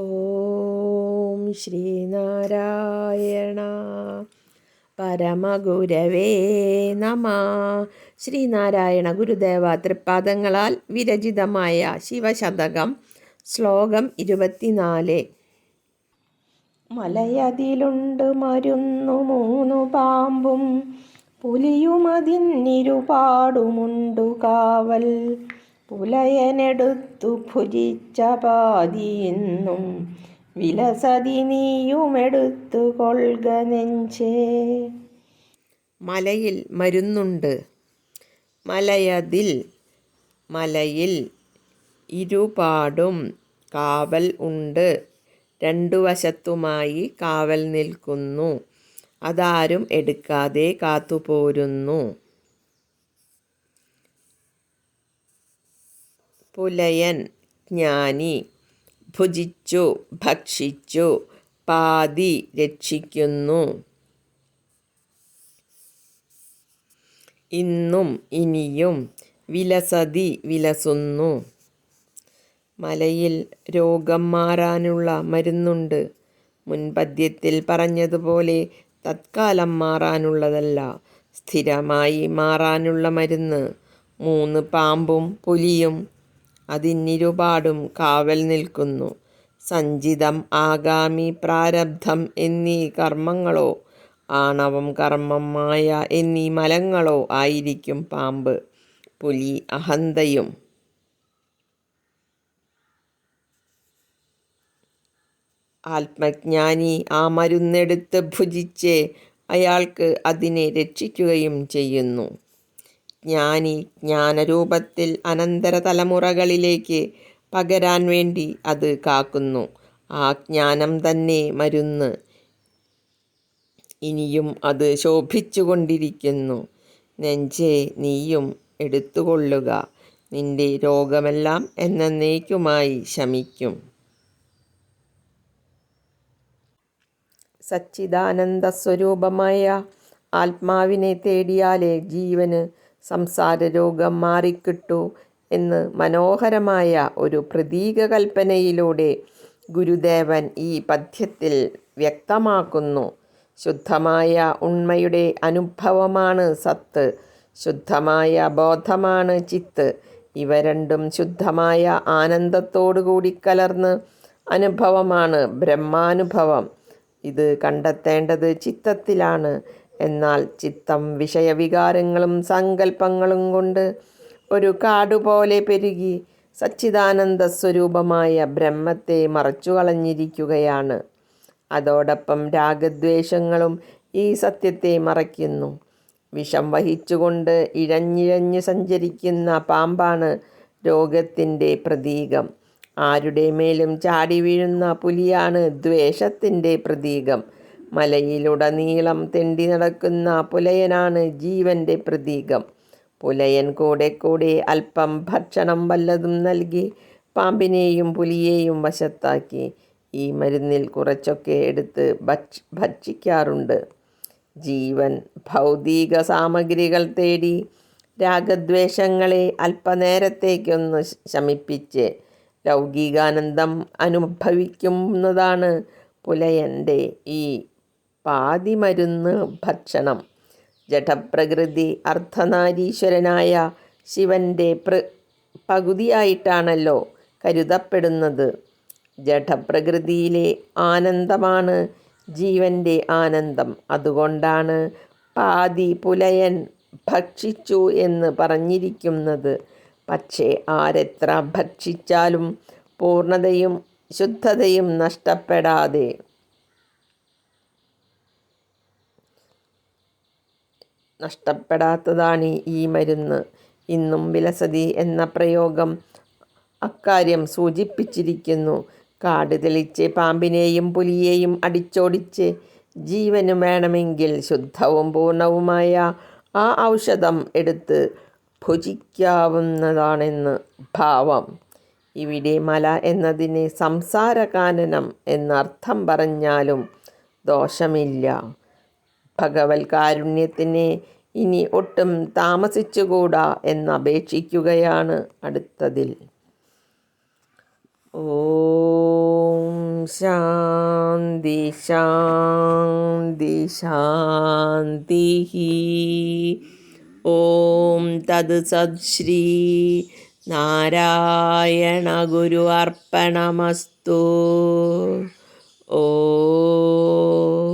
ഓം ശ്രീനാരായണ പരമഗുരവേ നമ. ശ്രീനാരായണ ഗുരുദേവ തൃപ്പാദങ്ങളാൽ വിരചിതമായ ശിവശതകം ശ്ലോകം ഇരുപത്തിനാല്. മലയതിലുണ്ട് മരുന്നു മൂന്നു പാമ്പും പുലിയുമതിന്നിരുപാടുമുണ്ടു കാവൽ. പുലയനെടുത്തു ഭുജിച്ച പാതിയെന്നും വിലസതി നീയുമെടുത്തു കൊൽക നെഞ്ചേ. മലയിൽ മരുന്നുണ്ട്. മലയതിൽ മലയിൽ ഇരുപാടും കാവൽ ഉണ്ട്. രണ്ടു വശത്തുമായി കാവൽ നിൽക്കുന്നു. അതാരും എടുക്കാതെ കാത്തുപോരുന്നു. പുലയൻ ജ്ഞാനി. ഭുജിച്ചു ഭക്ഷിച്ചു പാതി രക്ഷിക്കുന്നു. ഇന്നും ഇനിയും വിലസതി വിലസുന്നു. മലയിൽ രോഗം മാറാനുള്ള മരുന്നുണ്ട്. മുൻപദ്യത്തിൽ പറഞ്ഞതുപോലെ തത്കാലം മാറാനുള്ളതല്ല സ്ഥിരമായി മാറാനുള്ള മരുന്ന്. മൂന്ന് പാമ്പും പുലിയും അതിന്നിരുപാടും കാവൽ നിൽക്കുന്നു. സഞ്ചിതം ആഗാമി പ്രാരബ്ധം എന്നീ കർമ്മങ്ങളോ ആണവം കർമ്മം മായ എന്നീ മലങ്ങളോ ആയിരിക്കും പാമ്പ്. പുലി അഹന്തയും. ആത്മജ്ഞാനി ആ മരുന്നെടുത്ത് ഭുജിച്ച് അയാൾക്ക് അതിനെ രക്ഷിക്കുകയും ചെയ്യുന്നു. ജ്ഞാനി ജ്ഞാനരൂപത്തിൽ അനന്തര തലമുറകളിലേക്ക് പകരാൻ വേണ്ടി അത് കാക്കുന്നു. ആ ജ്ഞാനം തന്നെ മരുന്ന്. ഇനിയും അത് ശോഭിച്ചുകൊണ്ടിരിക്കുന്നു. നെഞ്ചേ നീയും എടുത്തുകൊള്ളുക. നിന്റെ രോഗമെല്ലാം എന്ന എന്നേക്കുമായി ശമിക്കും. സച്ചിദാനന്ദ സ്വരൂപമായ ആത്മാവിനെ തേടിയാലേ ജീവന് സംസാര രോഗം മാറിക്കിട്ടു എന്ന് മനോഹരമായ ഒരു പ്രതീക കൽപ്പനയിലൂടെ ഗുരുദേവൻ ഈ പദ്യത്തിൽ വ്യക്തമാക്കുന്നു. ശുദ്ധമായ ഉണ്മയുടെ അനുഭവമാണ് സത്ത്. ശുദ്ധമായ ബോധമാണ് ചിത്ത്. ഇവ രണ്ടും ശുദ്ധമായ ആനന്ദത്തോടു കൂടി കലർന്ന് അനുഭവമാണ് ബ്രഹ്മാനുഭവം. ഇത് കണ്ടെത്തേണ്ടത് ചിത്തത്തിലാണ്. എന്നാൽ ചിത്തം വിഷയവികാരങ്ങളും സങ്കല്പങ്ങളും കൊണ്ട് ഒരു കാടുപോലെ പെരുകി സച്ചിദാനന്ദ സ്വരൂപമായ ബ്രഹ്മത്തെ മറച്ചു കളഞ്ഞിരിക്കുകയാണ് അതോടൊപ്പം രാഗദ്വേഷങ്ങളും ഈ സത്യത്തെ മറയ്ക്കുന്നു. വിഷം വഹിച്ചുകൊണ്ട് ഇഴഞ്ഞിഴഞ്ഞ് സഞ്ചരിക്കുന്ന പാമ്പാണ് രോഗത്തിന്റെ പ്രതീകം. ആരുടെ മേലും ചാടി വീഴുന്ന പുലിയാണ് ദ്വേഷത്തിന്റെ പ്രതീകം. മലയിലുടനീളം തെണ്ടി നടക്കുന്ന പുലയനാണ് ജീവന്റെ പ്രതീകം. പുലയൻ കൂടെ കൂടെ അല്പം ഭക്ഷണം വല്ലതും നൽകി പാമ്പിനെയും പുലിയെയും വശത്താക്കി. ഈ മരുന്നിൽ കുറച്ചൊക്കെ എടുത്ത് ഭക്ഷ ഭക്ഷിക്കാറുണ്ട്. ജീവൻ ഭൗതിക സാമഗ്രികൾ തേടി രാഗദ്വേഷങ്ങളെ അല്പനേരത്തേക്കൊന്ന് ശമിപ്പിച്ച് ലൗകികാനന്ദം അനുഭവിക്കുന്നതാണ് പുലയന്റെ ഈ പാതിമരുന്ന് ഭക്ഷണം. ജഡപ്രകൃതി അർദ്ധനാരീശ്വരനായ ശിവന്റെ പ്ര പകുതിയായിട്ടാണല്ലോ കരുതപ്പെടുന്നത്. ജഡപ്രകൃതിയിലെ ആനന്ദമാണ് ജീവന്റെ ആനന്ദം. അതുകൊണ്ടാണ് പാതി പുലയൻ ഭക്ഷിച്ചു എന്ന് പറഞ്ഞിരിക്കുന്നത്. പക്ഷേ ആരെത്ര ഭക്ഷിച്ചാലും പൂർണതയും ശുദ്ധതയും നഷ്ടപ്പെടാതെ നഷ്ടപ്പെടാത്തതാണ് ഈ മരുന്ന്. ഇന്നും വിലസതി എന്ന പ്രയോഗം അക്കാര്യം സൂചിപ്പിച്ചിരിക്കുന്നു. കാട് തെളിച്ച് പാമ്പിനെയും പുലിയെയും അടിച്ചോടിച്ച് ജീവന് വേണമെങ്കിൽ ശുദ്ധവും പൂർണവുമായ ആ ഔഷധം എടുത്ത് ഭുജിക്കാവുന്നതാണെന്ന് ഭാവം. ഇവിടെ മല എന്നതിന് സംസാരകാനനം എന്നർത്ഥം പറഞ്ഞാലും ദോഷമില്ല. ഭഗവത് കാരുണ്യത്തിന് ഇനി ഒട്ടും താമസിച്ചുകൂടാ എന്നപേക്ഷിക്കുകയാണ് അടുത്തതിൽ. ഓം ശാന്തി ശാന്തി ശാന്തി ഓം തത് സത്ശ്രീ നാരായണ ഗുരു അർപ്പണമസ്തു. ഓം